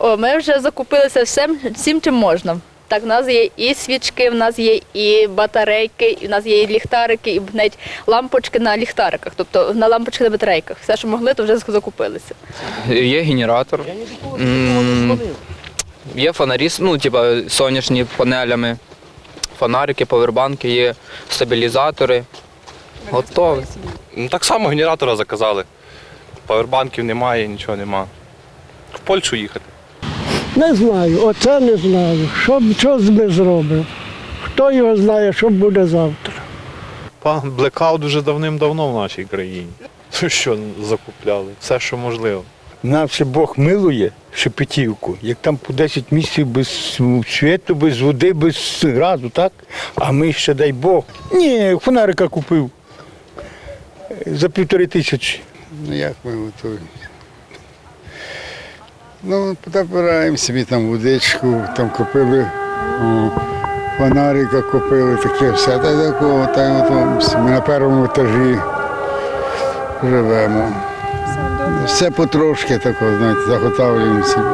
О, ми вже закупилися всім, всім чим можна. Так, в нас є і свічки, в нас є і батарейки, і в нас є і ліхтарики, і навіть лампочки на ліхтариках, тобто на лампочки на батарейках. Все, що могли, то вже закупилися. Є генератор, є фонарі, ну, типа сонячні панелями, фонарики, повербанки, є стабілізатори. Готові. Ну, так само генератора заказали. Павербанків немає, нічого нема. В Польщу їхати. Не знаю, оце не знаю. Що, що ми зробимо? Хто його знає, що буде завтра? Пан блекаут вже давним-давно в нашій країні. Що закупляли? Все, що можливо. Нас ще Бог милує Шепетівку, як там по 10 місяців без світу, без води, без газу, так? А ми ще дай Бог. Ні, фонарика купив за півтори тисячі. Ну як ми готуємося? Ну, подобираємо собі там водичку, там купили о, фонарика купили, таке все. Та такого, та й от, ми на першому етажі живемо. Все потрошки тако, знаєте, заготавлюємо собі.